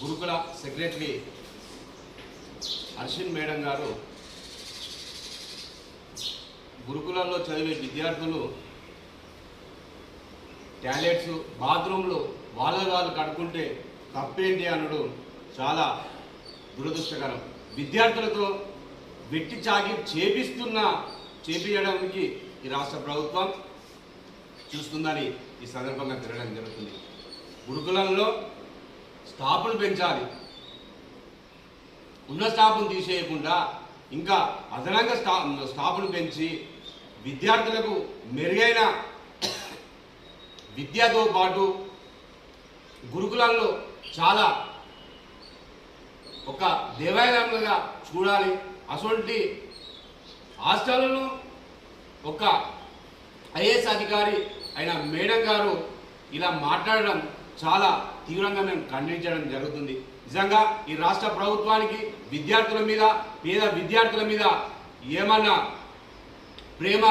గురుకుల secretary Arshin madam గారు గురుకులంలో చదివే విద్యార్థులు టాయిలెట్స్ బాత్రూంలు వాళ్ళ వాళ్ళు కడుక్కుంటే తప్పేంటి అనడు చాలా దురదృష్టకరం. విద్యార్థులతో వెట్టి చాగి చేపిస్తున్న చేపించడానికి ఈ రాష్ట్ర ప్రభుత్వం చూస్తుందని ఈ సందర్భంగా తిరగడం జరుగుతుంది. గురుకులంలో స్టాపులు పెంచాలి. ఉన్న స్టాఫ్ను తీసేయకుండా ఇంకా అదనంగా స్టా స్టాఫ్ను పెంచి విద్యార్థులకు మెరుగైన విద్యతో పాటు గురుకులంలో చాలా ఒక దేవాలయంగా చూడాలి. అటువంటి హాస్టళ్ళను ఒక ఐఏఎస్ అధికారి అయిన మేడం గారు ఇలా మాట్లాడడం చాలా తీవ్రంగా మేము ఖండించడం జరుగుతుంది. నిజంగా ఈ రాష్ట్ర ప్రభుత్వానికి విద్యార్థుల మీద పేద విద్యార్థుల మీద ఏమన్నా ప్రేమ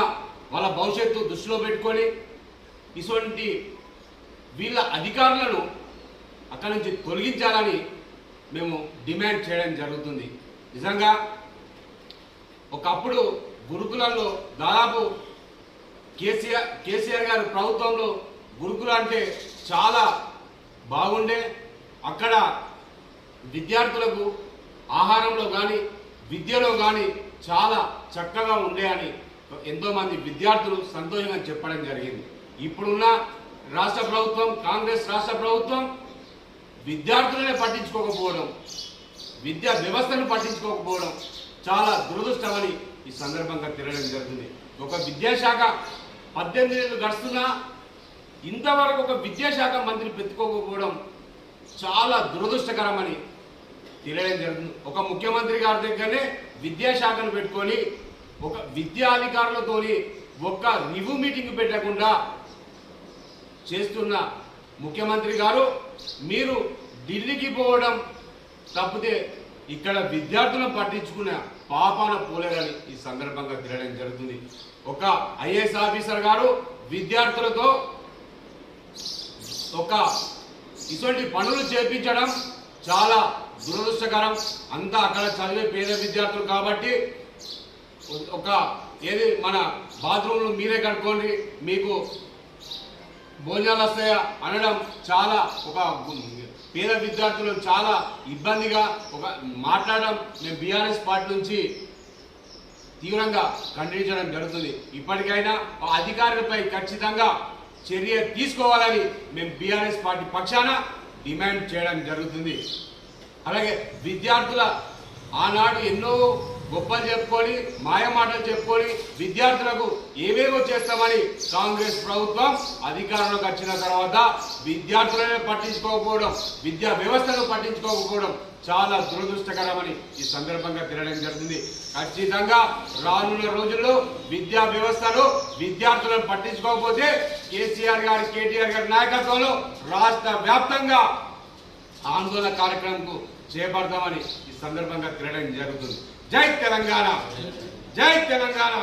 వాళ్ళ భవిష్యత్తు దృష్టిలో పెట్టుకొని ఇటువంటి వీళ్ళ అధికారులను అక్కడి నుంచి తొలగించాలని మేము డిమాండ్ చేయడం జరుగుతుంది. నిజంగా ఒకప్పుడు గురుకులంలో దాదాపు కేసీఆర్ కేసీఆర్ గారు ప్రభుత్వంలో గురుకుల అంటే చాలా బాగుండే అక్కడ విద్యార్థులకు ఆహారంలో కానీ విద్యలో కానీ చాలా చక్కగా ఉండే అని ఎంతోమంది విద్యార్థులు సంతోషంగా చెప్పడం జరిగింది. ఇప్పుడున్న రాష్ట్ర ప్రభుత్వం కాంగ్రెస్ రాష్ట్ర ప్రభుత్వం విద్యార్థులనే పట్టించుకోకపోవడం విద్యా వ్యవస్థను పట్టించుకోకపోవడం చాలా దురదృష్టమని ఈ సందర్భంగా తిరగడం జరుగుతుంది. ఒక విద్యాశాఖ పద్దెనిమిది ఏళ్ళు గడుస్తున్నా ఇంతవరకు ఒక విద్యాశాఖ మంత్రి పెట్టుకోకపోవడం చాలా దురదృష్టకరమని తెలియడం జరుగుతుంది. ఒక ముఖ్యమంత్రి గారి దగ్గరనే విద్యాశాఖను పెట్టుకొని ఒక విద్యాధికారులతోని ఒక్క రివ్యూ మీటింగ్ పెట్టకుండా చేస్తున్న ముఖ్యమంత్రి గారు మీరు ఢిల్లీకి పోవడం తప్పితే ఇక్కడ విద్యార్థులను పట్టించుకున్న పాపాన పోలేదని ఈ సందర్భంగా తెలియడం జరుగుతుంది. ఒక ఐఏఎస్ ఆఫీసర్ గారు విద్యార్థులతో ఒక ఇటువంటి పనులు చేపించడం చాలా దురదృష్టకరం. అంతా అక్కడ చదివే పేద విద్యార్థులు కాబట్టి ఒక ఏది మన బాత్రూమ్లు మీరే కట్టుకోండి మీకు భోజనాలు వస్తాయా అనడం చాలా ఒక పేద విద్యార్థులు చాలా ఇబ్బందిగా ఒక మాట్లాడడం మేము బీఆర్ఎస్ పార్టీ నుంచి తీవ్రంగా ఖండించడం జరుగుతుంది. ఇప్పటికైనా ఆ అధికారులపై ఖచ్చితంగా చర్య తీసుకోవాలని మేము బీఆర్ఎస్ పార్టీ పక్షాన డిమాండ్ చేయడం జరుగుతుంది. అలాగే విద్యార్థుల ఆనాడు ఎన్నో గొప్పలు చెప్పుకొని మాయమాటలు చెప్పుకొని విద్యార్థులకు ఏవేవో చేస్తామని కాంగ్రెస్ ప్రభుత్వం అధికారంలోకి వచ్చిన తర్వాత విద్యార్థులనే పట్టించుకోకపోవడం విద్యా వ్యవస్థను పట్టించుకోకపోవడం చాలా దురదృష్టకరమని ఈ సందర్భంగా తిరగడం జరుగుతుంది ఖచ్చితంగా రానున్న రోజుల్లో విద్యా వ్యవస్థలో విద్యార్థులను పట్టించుకోకపోతే కేసీఆర్ గారి కేటీఆర్ గారి నాయకత్వంలో రాష్ట్ర వ్యాప్తంగా ఆందోళన కార్యక్రమంకు చేపడతామని ఈ సందర్భంగా తిరగడం జరుగుతుంది. జై తెలంగాణ! జై తెలంగాణ!